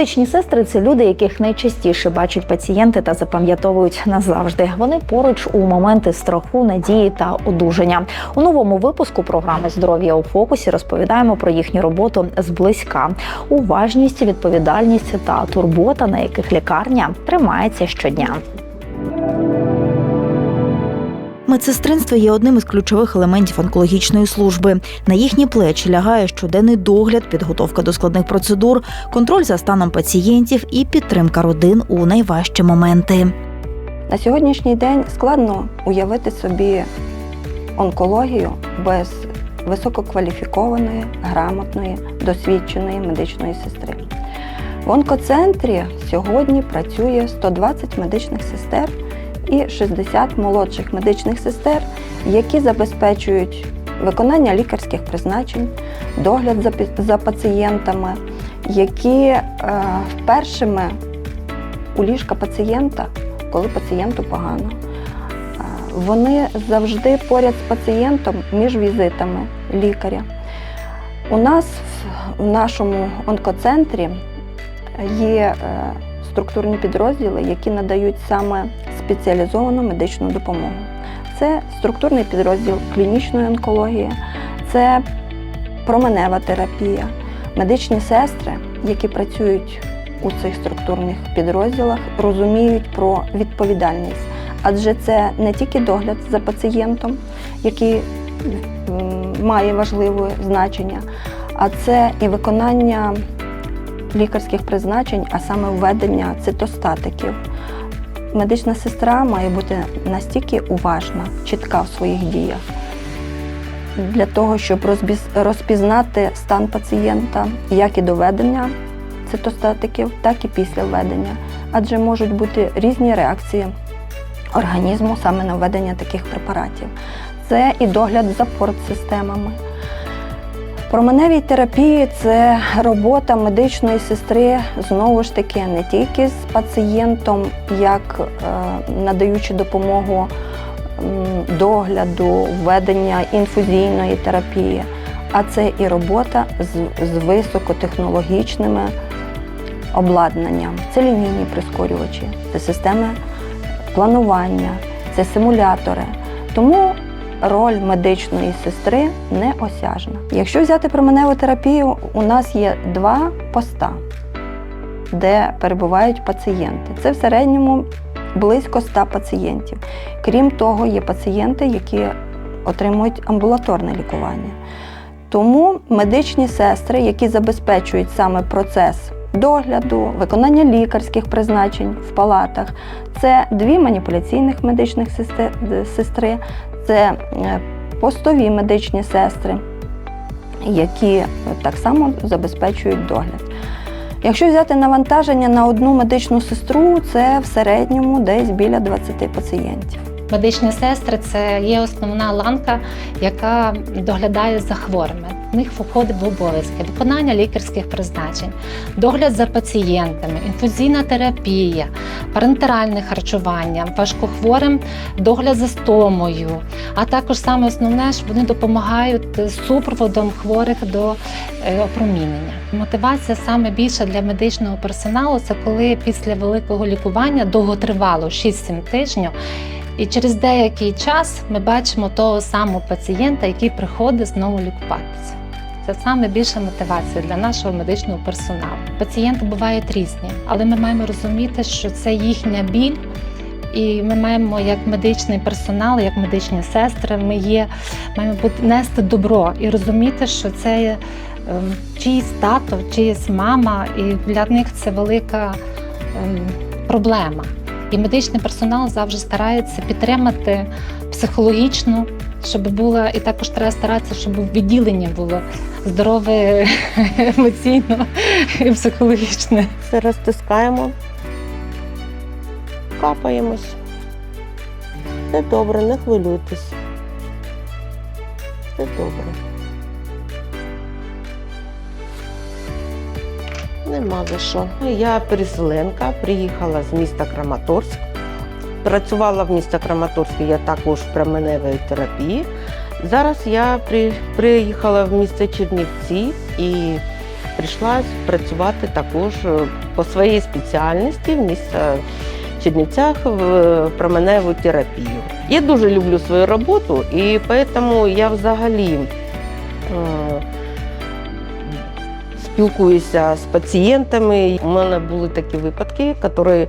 Медичні сестри це люди, яких найчастіше бачать пацієнти та запам'ятовують назавжди. Вони поруч у моменти страху, надії та одужання. У новому випуску програми Здоров'я у фокусі розповідаємо про їхню роботу зблизька, уважність, відповідальність та турбота, на яких лікарня тримається щодня. Медсестринство є одним із ключових елементів онкологічної служби. На їхні плечі лягає щоденний догляд, підготовка до складних процедур, контроль за станом пацієнтів і підтримка родин у найважчі моменти. На сьогоднішній день складно уявити собі онкологію без висококваліфікованої, грамотної, досвідченої медичної сестри. В онкоцентрі сьогодні працює 120 медичних сестер і 60 молодших медичних сестер, які забезпечують виконання лікарських призначень, догляд за, пацієнтами, які е, першими у ліжка пацієнта, коли пацієнту погано. Е, Вони завжди поряд з пацієнтом між візитами лікаря. У нас в- нашому онкоцентрі є е, структурні підрозділи, які надають саме спеціалізовану медичну допомогу. Це структурний підрозділ клінічної онкології, це променева терапія, медичні сестри, які працюють у цих структурних підрозділах, розуміють про відповідальність. Адже це не тільки догляд за пацієнтом, який має важливе значення, а це і виконання лікарських призначень, а саме введення цитостатиків. Медична сестра має бути настільки уважна, чітка в своїх діях для того, щоб розпізнати стан пацієнта як і до введення цитостатиків, так і після введення, адже можуть бути різні реакції організму саме на введення таких препаратів. Це і догляд за портсистемами. Променевій терапії це робота медичної сестри знову ж таки не тільки з пацієнтом, як е, надаючи допомогу догляду, введення інфузійної терапії, а це і робота з, з високотехнологічними обладнанням. Це лінійні прискорювачі, це системи планування, це симулятори. Тому роль медичної сестри неосяжна. Якщо взяти променеву терапію, у нас є два поста, де перебувають пацієнти. Це в середньому близько 100 пацієнтів. Крім того, є пацієнти, які отримують амбулаторне лікування. Тому медичні сестри, які забезпечують саме процес догляду, виконання лікарських призначень в палатах, це дві маніпуляційних медичних сестри- це е, постові медичні сестри, які так само забезпечують догляд. Якщо взяти навантаження на одну медичну сестру, це в середньому десь біля 20 пацієнтів. Медичні сестри це є основна ланка, яка доглядає за хворими. В них входить в обов'язки виконання лікарських призначень, догляд за пацієнтами, інфузійна терапія, парентеральне харчування, важкохворим догляд за стомою. А також саме основне, що вони допомагають супроводом хворих до е, опромінення. Мотивація саме більша для медичного персоналу це коли після великого лікування довготривало 6-7 тижнів. І через деякий час ми бачимо того самого пацієнта, який приходить знову лікуватися. Це саме більша мотивація для нашого медичного персоналу. Пацієнти бувають різні, але ми маємо розуміти, що це їхня біль, і ми маємо як медичний персонал, як медичні сестри, ми є, маємо нести добро і розуміти, що це є ем, чиїсь тато, чиїсь мама, і для них це велика ем, проблема. І медичний персонал завжди старається підтримати психологічно, щоб було, і також треба старатися, щоб в відділенні було здорове емоційно і психологічне. Все розтискаємо, капаємось. Все добре, не хвилюйтесь. Все добре. Нема за що. Я переселенка, приїхала з міста Краматорськ. Працювала в місті Краматорську я також в променевій терапії. Зараз я при, приїхала в місто Чернівці і прийшла працювати також е, по своїй спеціальності в місті Чернівцях в променеву терапію. Я дуже люблю свою роботу, і тому я взагалі е, спілкуюся з пацієнтами. У мене були такі випадки, які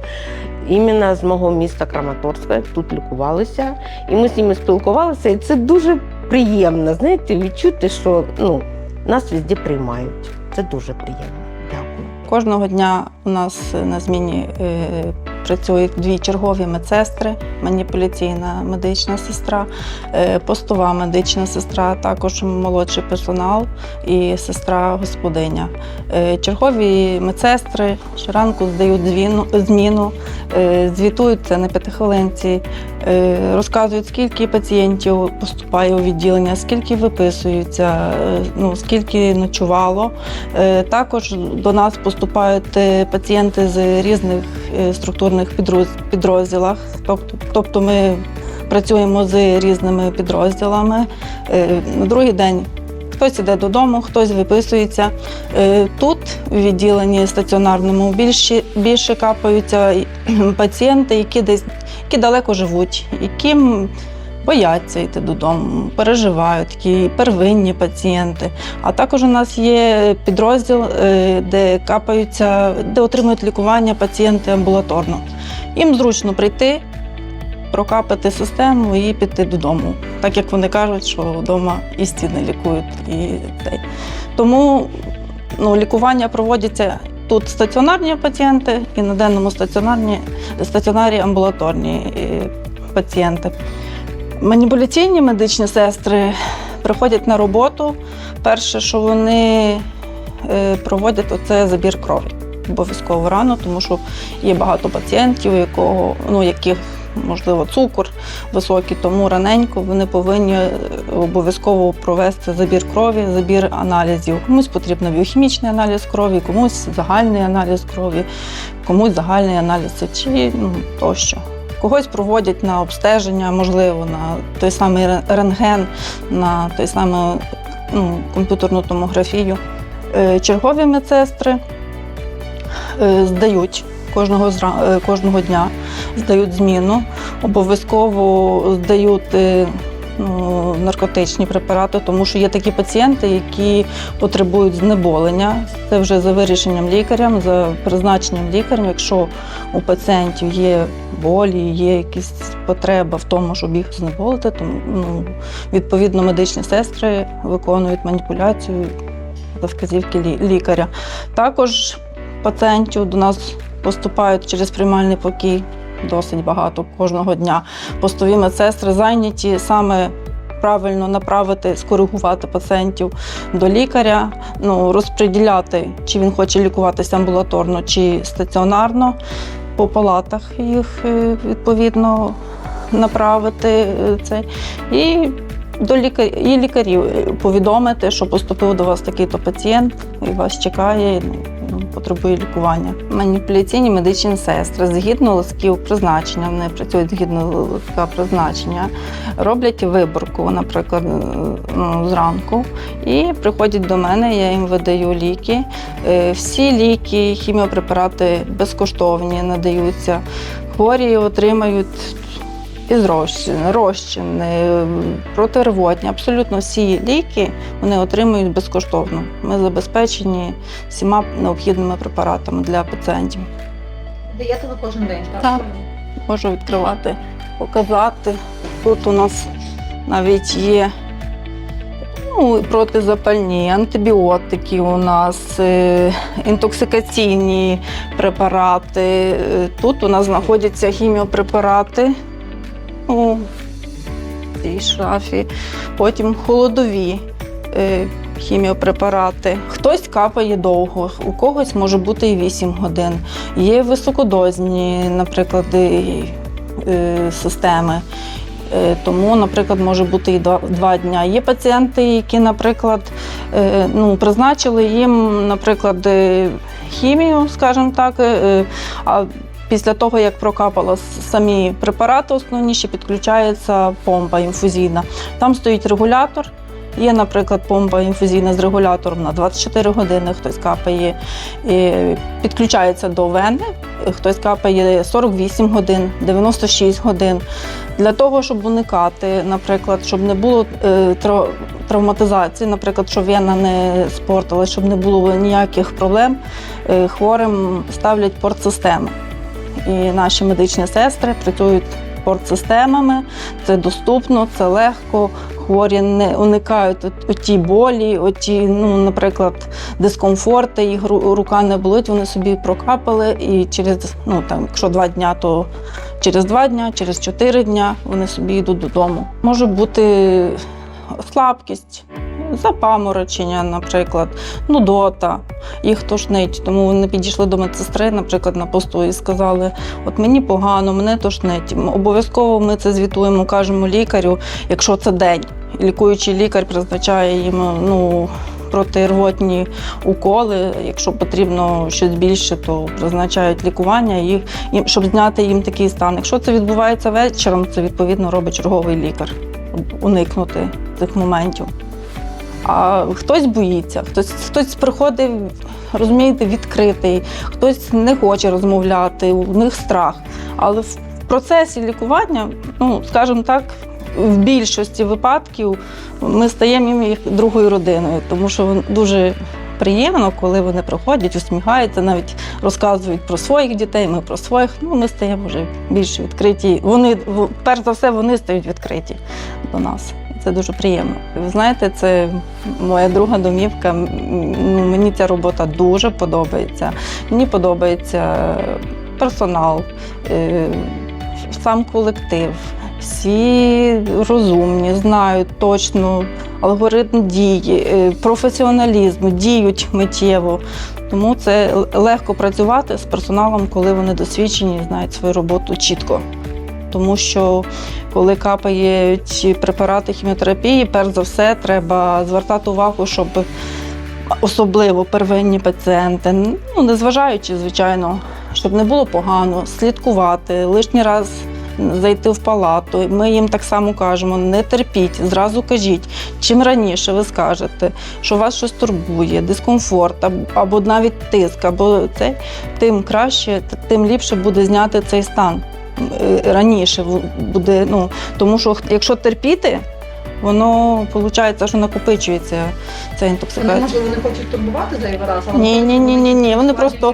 іменно з мого міста Краматорська тут лікувалися. І ми з ними спілкувалися, і це дуже приємно, знаєте, відчути, що ну, нас везде приймають. Це дуже приємно. Дякую. Кожного дня у нас на зміні е, працюють дві чергові медсестри, маніпуляційна медична сестра, е, постова медична сестра, також молодший персонал і сестра господиня. Е, чергові медсестри щоранку здають зміну, е, звітуються на п'ятихвилинці, розказують, скільки пацієнтів поступає у відділення, скільки виписуються, е, ну, скільки ночувало. Е, Також до нас поступають е, пацієнти з різних е, структурних підроз- підрозділах. Тобто, тобто ми працюємо з різними підрозділами. Е, На другий день хтось іде додому, хтось виписується. Е, Тут в відділенні стаціонарному більше, більше капаються пацієнти, які десь які далеко живуть, яким бояться йти додому, переживають, такі первинні пацієнти. А також у нас є підрозділ, е, де капаються, де отримують лікування пацієнти амбулаторно. Їм зручно прийти, прокапати систему і піти додому. Так як вони кажуть, що вдома і стіни лікують. І те. Тому ну, лікування проводяться тут стаціонарні пацієнти і на денному стаціонарні, стаціонарі амбулаторні е, пацієнти. Маніпуляційні медичні сестри приходять на роботу. Перше, що вони е, проводять, це забір крові. Обов'язково рано, тому що є багато пацієнтів, у якого, ну, яких, можливо, цукор високий, тому раненько вони повинні е, обов'язково провести забір крові, забір аналізів. Комусь потрібен біохімічний аналіз крові, комусь загальний аналіз крові, комусь загальний аналіз сечі, ну, тощо. Когось проводять на обстеження, можливо, на той самий рентген, на той самий ну, комп'ютерну томографію. Е, Чергові медсестри е, здають кожного, е, кожного дня, здають зміну, обов'язково здають е, ну, наркотичні препарати, тому що є такі пацієнти, які потребують знеболення. Це вже за вирішенням лікарям, за призначенням лікарем. Якщо у пацієнтів є болі, є якісь потреба в тому, щоб їх знеболити, то ну, відповідно медичні сестри виконують маніпуляцію за вказівки лікаря. Також пацієнтів до нас поступають через приймальний покій досить багато кожного дня. Постові медсестри зайняті саме. Правильно направити, скоригувати пацієнтів до лікаря, ну розподіляти, чи він хоче лікуватися амбулаторно чи стаціонарно, по палатах їх е, відповідно направити е, це. І до лікар... і лікарів е, повідомити, що поступив до вас такий-то пацієнт і вас чекає, ну, потребує лікування. Маніпуляційні медичні сестри згідно листків призначення, вони працюють згідно листка призначення, роблять виборку, наприклад, е, ну, зранку, і приходять до мене, я їм видаю ліки. Е, Всі ліки, хіміопрепарати безкоштовні надаються. Хворі отримають і розчин, розчини, протирвотні, абсолютно всі ліки вони отримують безкоштовно. Ми забезпечені всіма необхідними препаратами для пацієнтів. Даєте ви кожен день, Так. Можу відкривати, показати. Тут у нас навіть є ну, протизапальні, антибіотики у нас, е, інтоксикаційні препарати. Е, Тут у нас знаходяться хіміопрепарати у цій шафі, потім холодові. е, Хіміопрепарати. Хтось капає довго, у когось може бути і 8 годин. Є високодозні, наприклад, е, системи. Е, Тому, наприклад, може бути і два, дня. Є пацієнти, які, наприклад, е, ну, призначили їм, наприклад, е, хімію, скажімо так, а після того, як прокапало самі препарати основні, ще підключається помпа інфузійна. Там стоїть регулятор, Є, наприклад, помпа інфузійна з регулятором на 24 години, хтось капає, і підключається до вени, хтось капає 48 годин, 96 годин. Для того, щоб уникати, наприклад, щоб не було е, травматизації, наприклад, щоб вена не спортила, щоб не було ніяких проблем, е, хворим ставлять портсистеми. І наші медичні сестри працюють портсистемами, це доступно, це легко. Хворі не уникають оті болі, оті, ну, наприклад, дискомфорти, їх ру- рука не болить, вони собі прокапали, і через, ну там, якщо два дня, то через два дня, через чотири дня вони собі йдуть додому. Може бути слабкість, запаморочення, наприклад, нудота, їх тошнить. Тому вони підійшли до медсестри, наприклад, на посту і сказали: от мені погано, мене тошнить. Обов'язково ми це звітуємо, кажемо лікарю, якщо це день. Лікуючий лікар призначає їм ну, протирвотні уколи. Якщо потрібно щось більше, то призначають лікування, їх, щоб зняти їм такий стан. Якщо це відбувається вечором, це відповідно робить черговий лікар, уникнути цих моментів. А хтось боїться, хтось, хтось приходить, розумієте, відкритий, хтось не хоче розмовляти, у них страх. Але в процесі лікування, ну скажімо так, в більшості випадків ми стаємо їх другою родиною, тому що дуже приємно, коли вони приходять, усміхаються, навіть розказують про своїх дітей, ми про своїх. Ну, ми стаємо вже більш відкриті. Вони, перш за все, вони стають відкриті до нас. Це дуже приємно. Ви знаєте, це моя друга домівка. Ну, мені ця робота дуже подобається. Мені подобається персонал, е, сам колектив. Всі розумні, знають точно алгоритм дії, е, професіоналізм, діють миттєво. Тому це легко працювати з персоналом, коли вони досвідчені і знають свою роботу чітко. Тому що коли капають препарати хіміотерапії, перш за все треба звертати увагу, щоб особливо первинні пацієнти, ну незважаючи, звичайно, щоб не було погано, слідкувати, лишній раз зайти в палату. Ми їм так само кажемо: не терпіть, зразу кажіть. Чим раніше ви скажете, що вас щось турбує, дискомфорт або- навіть тиск, або це, тим краще, тим ліпше буде зняти цей стан раніше в- буде. Ну тому що якщо терпіти, воно виходить, що накопичується ця інтоксикація. Можливо, не хочуть турбувати зайвий раз, Ні, ні, ні, ні, ні. Вони просто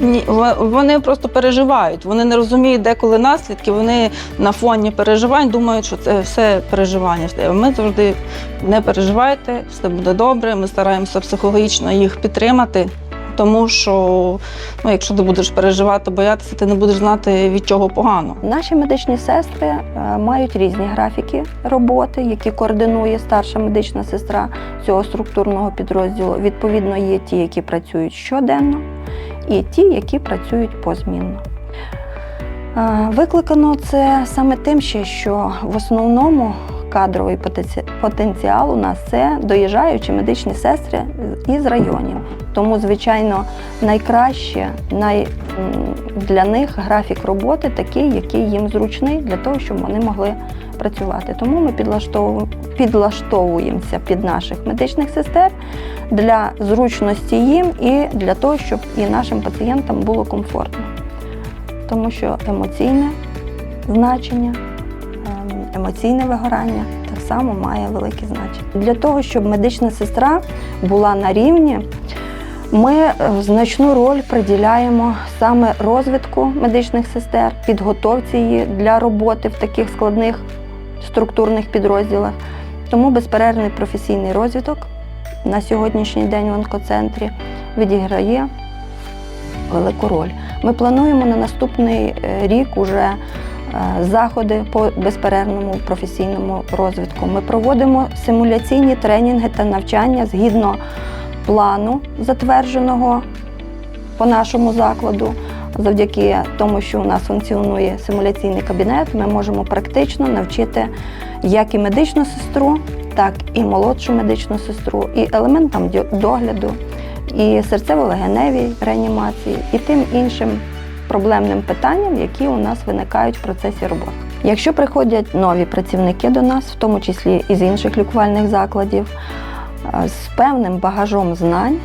ні, вони просто переживають. Вони не розуміють, деколи наслідки. Вони на фоні переживань думають, що це все переживання. Ми завжди не переживайте, все буде добре. Ми стараємося психологічно їх підтримати. Тому що ну, якщо ти будеш переживати, боятися, ти не будеш знати від чого погано. Наші медичні сестри е, мають різні графіки роботи, які координує старша медична сестра цього структурного підрозділу. Відповідно, є ті, які працюють щоденно, і ті, які працюють позмінно. Е, Викликано це саме тим, що в основному кадровий потенціал у нас це доїжджаючі медичні сестри із районів. Тому, звичайно, найкраще най, для них графік роботи такий, який їм зручний, для того, щоб вони могли працювати. Тому ми підлаштовуємося під наших медичних сестер для зручності їм і для того, щоб і нашим пацієнтам було комфортно. Тому що емоційне значення, емоційне вигорання так само має велике значення. Для того, щоб медична сестра була на рівні, ми е, значну роль приділяємо саме розвитку медичних сестер, підготовці її для роботи в таких складних структурних підрозділах. Тому безперервний професійний розвиток на сьогоднішній день в онкоцентрі відіграє велику роль. Ми плануємо на наступний е, рік уже заходи по безперервному професійному розвитку. Ми проводимо симуляційні тренінги та навчання згідно плану, затвердженого по нашому закладу. Завдяки тому, що у нас функціонує симуляційний кабінет, ми можемо практично навчити як і медичну сестру, так і молодшу медичну сестру, і елементам догляду, і серцево-легеневій реанімації, і тим іншим проблемним питанням, які у нас виникають в процесі роботи. Якщо приходять нові працівники до нас, в тому числі із інших лікувальних закладів, е, з певним багажом знань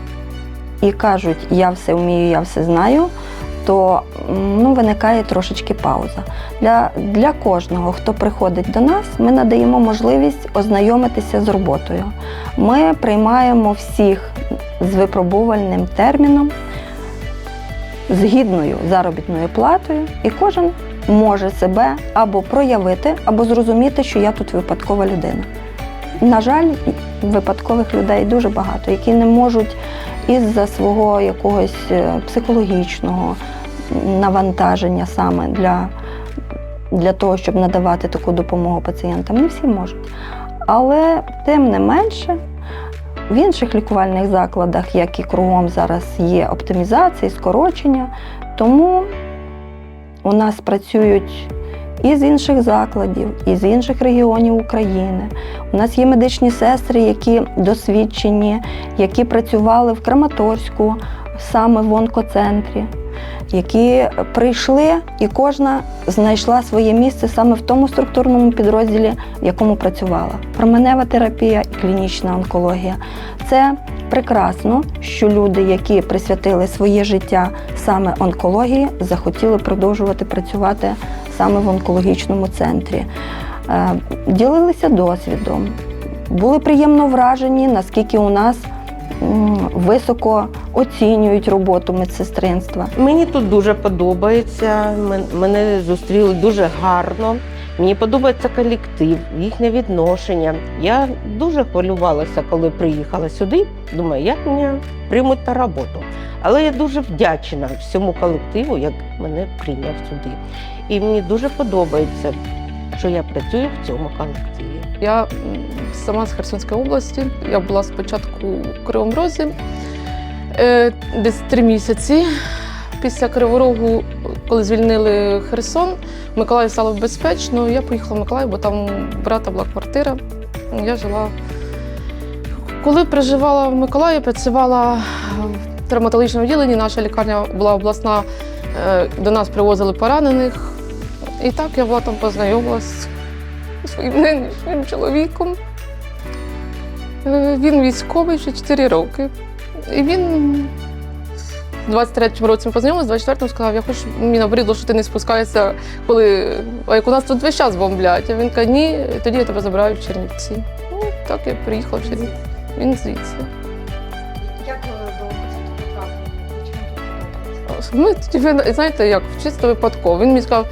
і кажуть, я все вмію, я все знаю, то ну, виникає трошечки пауза. Для, для кожного, хто приходить до нас, ми надаємо можливість ознайомитися з роботою. Ми приймаємо всіх з випробувальним терміном, з гідною заробітною платою, і кожен може себе або проявити, або зрозуміти, що я тут випадкова людина. На жаль, випадкових людей дуже багато, які не можуть із-за свого якогось е, психологічного навантаження саме для, для того, щоб надавати таку допомогу пацієнтам. Не всі можуть. Але тим не менше, в інших лікувальних закладах, як і кругом зараз є оптимізації, скорочення, тому у нас працюють і з інших закладів, і з інших регіонів України. У нас є медичні сестри, які досвідчені, які працювали в Краматорську, саме в онкоцентрі, які прийшли і кожна знайшла своє місце саме в тому структурному підрозділі, в якому працювала. Променева терапія і клінічна онкологія. Це прекрасно, що люди, які присвятили своє життя саме онкології, захотіли продовжувати працювати саме в онкологічному центрі. Е, Ділилися досвідом, були приємно вражені, наскільки у нас високо оцінюють роботу медсестринства. Мені тут дуже подобається. Мене зустріли дуже гарно. Мені подобається колектив, їхнє відношення. Я дуже хвилювалася, коли приїхала сюди. Думаю, як мене приймуть на роботу. Але я дуже вдячна всьому колективу, як мене прийняв сюди. І мені дуже подобається, що я працюю в цьому колективі. Я сама з Херсонської області. Я була спочатку у Кривому Розі е, десь три місяці. Після Кривого Рогу, коли звільнили Херсон, Миколаїв стало безпечно. Я поїхала в Миколаїв, бо там брата була квартира. Я жила. Коли проживала в Миколаїві, працювала в травматологічному відділенні. Наша лікарня була обласна, е, до нас привозили поранених. І так я була там познайомилась своїм нинішнім чоловіком. Е, Він військовий ще 4 роки. І він в 23-му році ми познайомилися, в 24-му сказав, я хочу, мені набридло, що ти не спускаєшся, коли а як у нас тут весь час бомблять. А він каже, ні, тоді я тебе забираю в Чернівці. Ну, так я приїхала в Чернівці. Він звідси. Як ви до потрапили? Чим тут подобається? Ми знаєте, як чисто випадково. Він мені сказав,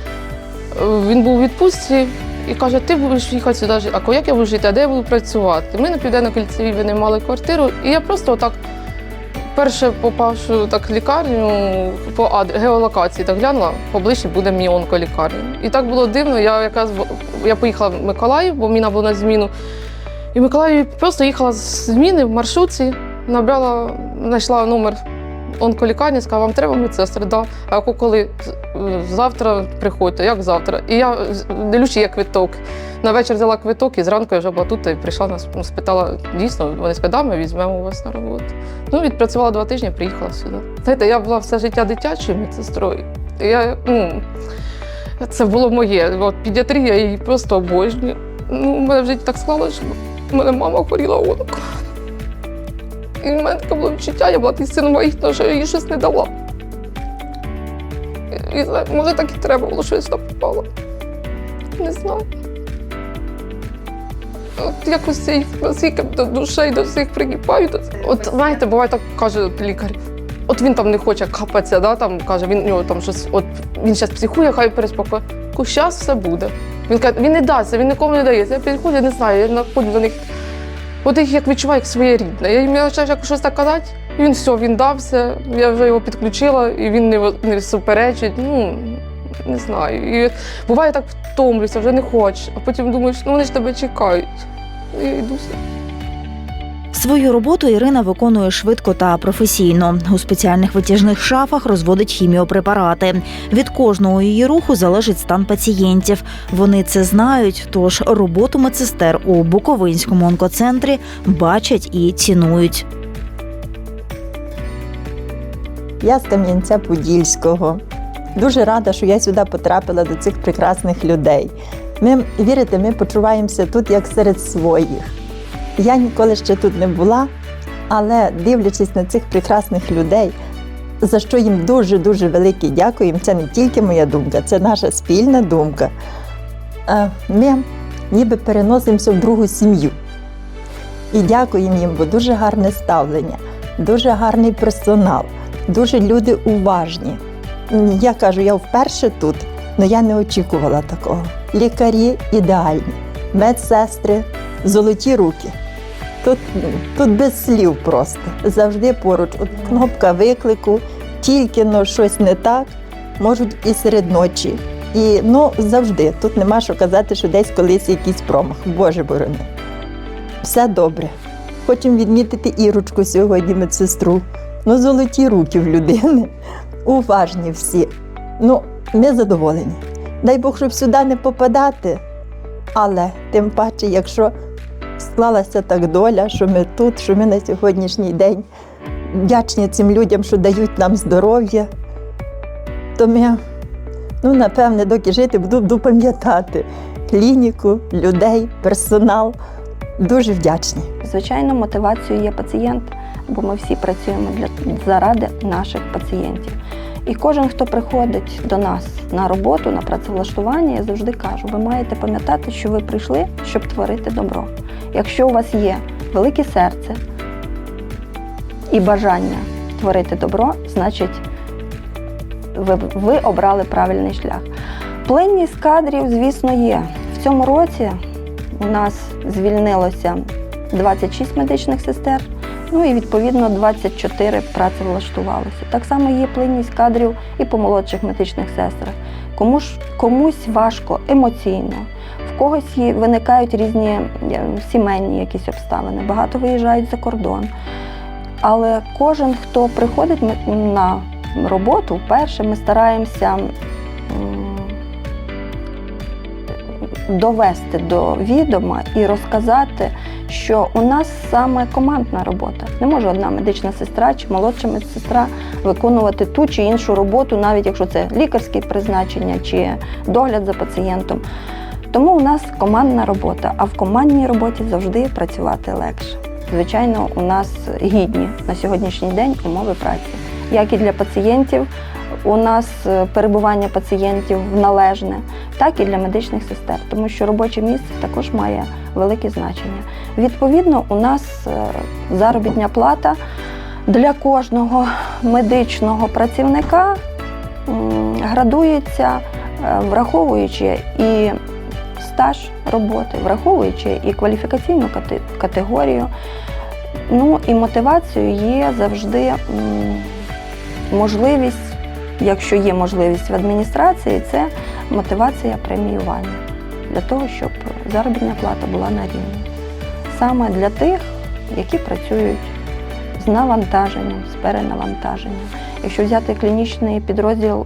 е, він був у відпустці і каже, ти будеш їхати сюди жити. А як я буду жити, а де я буду працювати? Ми на південно-кільцевій винаймали квартиру, і я просто отак. Перше попавши так в лікарню по геолокації, так глянула, поближче буде мій онколікарня. І так було дивно. Я якраз я поїхала в Миколаїв, бо мені було на зміну. І в Миколаїві просто їхала з зміни в маршрутці, набрала, знайшла номер онколікарні, сказала, вам треба медсестри? Да. А коли Е, завтра приходьте, як завтра? І я дивлюся, є квиток. На вечір взяла квиток і зранку я вже була тут і прийшла нас ну, спитала, дійсно, вони сказали, да, ми візьмемо вас на роботу. Ну, відпрацювала два тижні, приїхала сюди. Знаєте, я була все життя дитячою медсестрою. Я, ну, це було моє. От педіатрія її просто обожнюю. Ну, у мене в житті так склалося, що в мене мама хворіла онко. І в мене таке було відчуття, я була тій сином вагітна, що я їй щось не дала. І, може, так і треба було, що я сюди попала. Не знаю. От якось цей наскільки до душі до всіх прикипаю. От знаєте, буває так каже лікар. От він там не хоче капатися, да, там каже, він у нього там щось, от він зараз психує, хай переспокоє. Зараз все буде. Він каже, він не дасть, він нікому не дається. Я підходжу, я не знаю, я находжу до них. От їх як відчуваю, як своє рідне. Я їм почав щось так казати, він все, він дався, я вже його підключила, і він не, не суперечить. Ну, не знаю. І буває так втомлюся, вже не хочеш, а потім думаєш, ну вони ж тебе чекають. І я йду. Свою роботу Ірина виконує швидко та професійно. У спеціальних витяжних шафах розводить хіміопрепарати. Від кожного її руху залежить стан пацієнтів. Вони це знають, тож роботу медсестер у Буковинському онкоцентрі бачать і цінують. Я з Кам'янця Подільського. дуже рада, що я сюди потрапила до цих прекрасних людей. Ми вірите, ми почуваємося тут як серед своїх. Я ніколи ще тут не була, але дивлячись на цих прекрасних людей, за що їм дуже-дуже велике дякую. Це не тільки моя думка, це наша спільна думка. Ми ніби переносимося в другу сім'ю. І дякуємо їм, бо дуже гарне ставлення, дуже гарний персонал, дуже люди уважні. Я кажу, я вперше тут, але я не очікувала такого. Лікарі ідеальні, медсестри, золоті руки. Тут, тут без слів просто. Завжди поруч. От кнопка виклику, тільки но щось не так, можуть і серед ночі. І ну завжди. Тут нема що казати, що десь колись якийсь промах. Боже борони. Все добре. Хочемо відмітити Ірочку сьогодні, медсестру. Ну, золоті руки в людини. Уважні всі. Ну, ми задоволені. Дай Бог, щоб сюди не попадати. Але тим паче, якщо склалася так доля, що ми тут, що ми на сьогоднішній день вдячні цим людям, що дають нам здоров'я, то ми, ну, напевне, доки жити, буду, буду пам'ятати клініку, людей, персонал. Дуже вдячні. Звичайно, мотивацією є пацієнт, бо ми всі працюємо для заради наших пацієнтів. І кожен, хто приходить до нас на роботу, на працевлаштування, я завжди кажу: ви маєте пам'ятати, що ви прийшли, щоб творити добро. Якщо у вас є велике серце і бажання творити добро, значить ви, ви обрали правильний шлях. Плинність кадрів, звісно, є. В цьому році у нас звільнилося 26 медичних сестер, ну і відповідно 24 працевлаштувалося. Так само є плинність кадрів і по молодших медичних сестрах. Кому ж, комусь важко емоційно, когось виникають різні сімейні якісь обставини, багато виїжджають за кордон. Але кожен, хто приходить на роботу, вперше ми стараємося довести до відома і розказати, що у нас саме командна робота. Не може одна медична сестра чи молодша медсестра виконувати ту чи іншу роботу, навіть якщо це лікарське призначення чи догляд за пацієнтом. Тому у нас командна робота, а в командній роботі завжди працювати легше. Звичайно, у нас гідні на сьогоднішній день умови праці, як і для пацієнтів. У нас е, перебування пацієнтів належне, так і для медичних сестер, тому що робоче місце також має велике значення. Відповідно, у нас е, заробітня плата для кожного медичного працівника градується, е, враховуючи і стаж роботи, враховуючи і кваліфікаційну категорію. Ну і мотивацією є завжди можливість, якщо є можливість в адміністрації, це мотивація преміювання для того, щоб заробітна плата була на рівні. Саме для тих, які працюють з навантаженням, з перенавантаженням. Якщо взяти клінічний підрозділ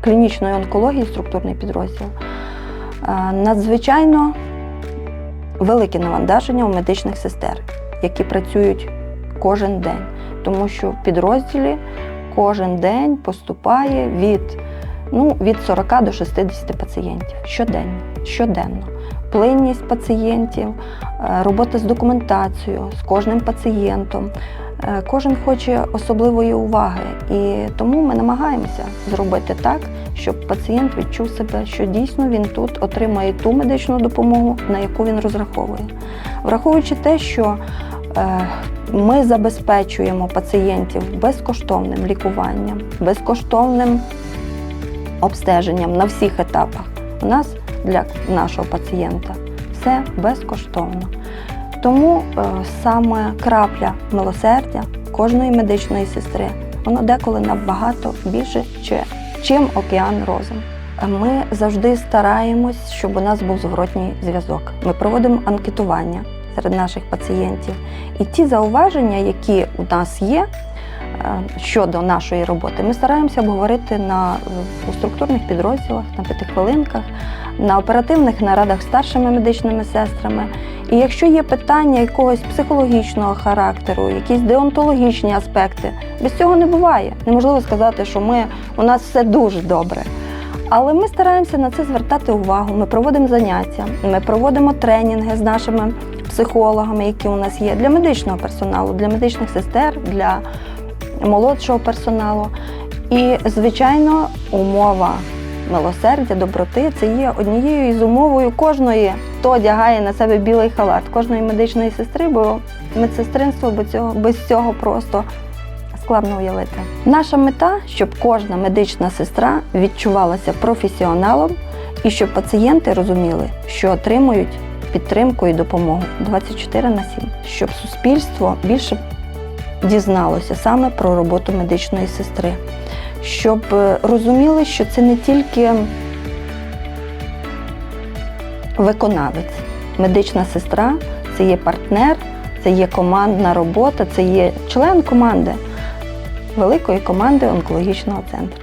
клінічної онкології, структурний підрозділ, надзвичайно велике навантаження у медичних сестер, які працюють кожен день, тому що в підрозділі кожен день поступає від, ну, від 40 до 60 пацієнтів щоденно. щоденно. Плинність пацієнтів, е, робота з документацією, з кожним пацієнтом. Е, Кожен хоче особливої уваги, і тому ми намагаємося зробити так, щоб пацієнт відчув себе, що дійсно він тут отримає ту медичну допомогу, на яку він розраховує. Враховуючи те, що е, ми забезпечуємо пацієнтів безкоштовним лікуванням, безкоштовним обстеженням на всіх етапах. У нас для нашого пацієнта все безкоштовно. Тому е, саме крапля милосердя кожної медичної сестри, воно деколи набагато більше, чи- чим океан розум. Ми завжди стараємось, щоб у нас був зворотній зв'язок. Ми проводимо анкетування серед наших пацієнтів. І ті зауваження, які у нас є, щодо нашої роботи. Ми стараємося обговорити на, у структурних підрозділах, на п'ятихвилинках, на оперативних нарадах з старшими медичними сестрами. І якщо є питання якогось психологічного характеру, якісь деонтологічні аспекти, без цього не буває. Неможливо сказати, що ми, у нас все дуже добре. Але ми стараємося на це звертати увагу. Ми проводимо заняття, ми проводимо тренінги з нашими психологами, які у нас є, для медичного персоналу, для медичних сестер, для молодшого персоналу. І, звичайно, умова милосердя, доброти це є однією із умовою кожної, хто одягає на себе білий халат, кожної медичної сестри, бо медсестринство без цього, без цього просто складно уявити. Наша мета, щоб кожна медична сестра відчувалася професіоналом і щоб пацієнти розуміли, що отримують підтримку і допомогу 24 на 7, щоб суспільство більше дізналося саме про роботу медичної сестри, щоб е, розуміли, що це не тільки виконавець, медична сестра це є партнер, це є командна робота, це є член команди великої команди онкологічного центру.